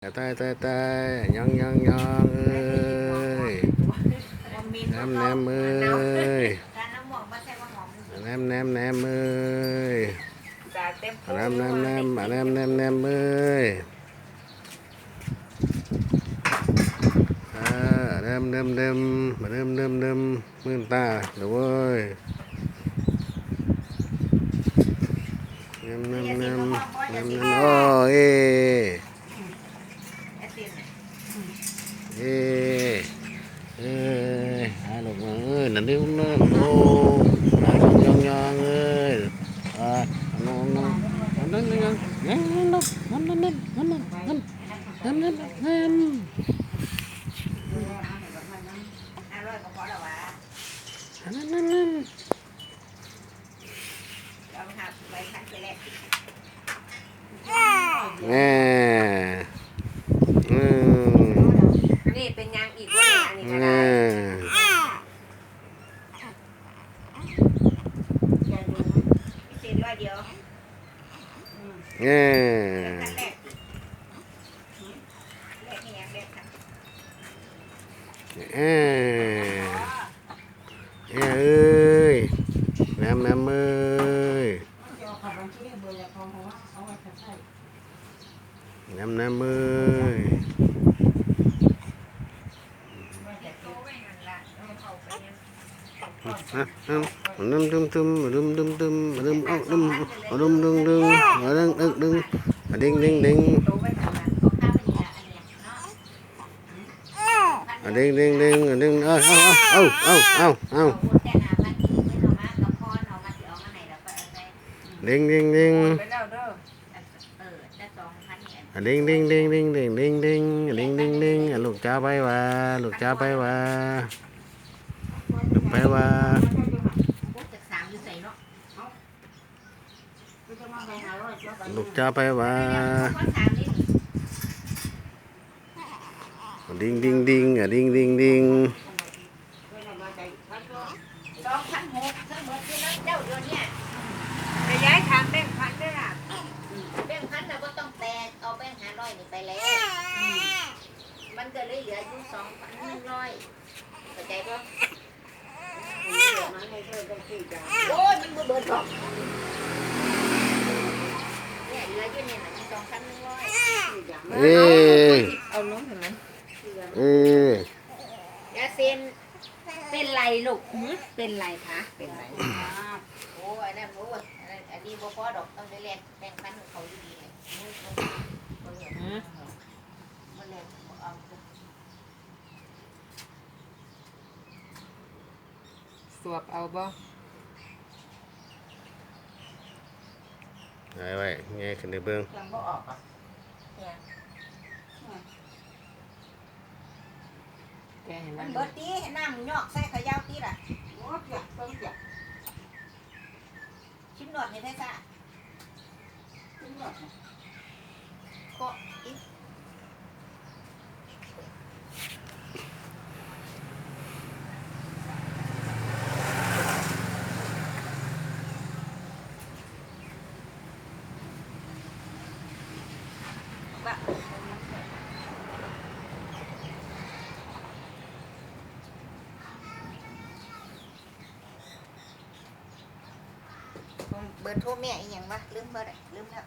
tay tay tay nhân nhân nhân ơi. Nem nem ơi. Nem nem nem ơi. Nem nem nem bạn à, em nem nem ơi. À, nem nem nem bạn à, em nem nem mưa ta đúng rồi nem nem nem nem nem เอ้เอ้ยหาลูกมาเอ้ยนั่นดิมันนั่นโอ้หาลูกยอง เดียวเงี้ยขั้นี่ยเนี่ะเอ้ยเอ้ยน้ำน้ำเอ้ยน้ำน้ำเอ้ยฮะฮะ ดึมดึมดึมดึมดึมดึมดึมเอาดึมเอาดึมดึงดึงดึงดึงดึงดิ้งดิ้งดิ้งดิ้งดิ้งดิ้งดิ้งเอาเอาเอาเอาเอาเอาเอ้าเอ้าดิ้งดิ้งดิ้งด้อเออจะสองพันเนี่ยอะดิ้งดิ้งดิ้งดิ้งดิ้งดิ้งดิ้งดิ้งดิ้งดิ้งลูกจ้าไปว่าลูกจ้าไปว่าลูกไปว่า ลูกจ้าไปว่าข้อสามนี่ดิ้งดิ้งดิ้งอะดิ้งดิ้งดิ้งสองพันหกทั้งหมดที่นั่นเจ้าเดือนเนี่ยจะย้ายทางแบ่งพันได้ล่ะแบ่งพันเราก็ต้องแตกเอาแบ่งห้าร้อยนี่ไปแล้ว มันก็เลยเหลืออยู่สองพันหนึ่งร้อยเข้าใจปะโอ้ยมันบ่เบิดหรอกเนี่ยเหลืออยู่เนี่ยนะสองพันหนึ่งร้อย เอ้ยเอาลงเห็นไหมเอ้ยาเซนเป็นไรลูกหือเป็นไรคะเป็นไรโอ้ยนั่นโอ้ยอันนั้อันนี้บ่พอดอกต้องได้แลกแบ่งพันเขาอยู่ดีเลยหือบ่แลกบ่แลกบ่เอาสวบเอาบ่ไว้ไว้ไงขึ้นในเบื้องยังบ่ออกอะเนี่ย แกเห็นมัมันนเบิดตีให้น้ำยอกใส่ขยาวตีล่ะชิมหนวดให้ได้ซะก็อีกว่า เบอร์โทรแม่อีหยังวะลืมเบอร์ไหนลืมแล้ว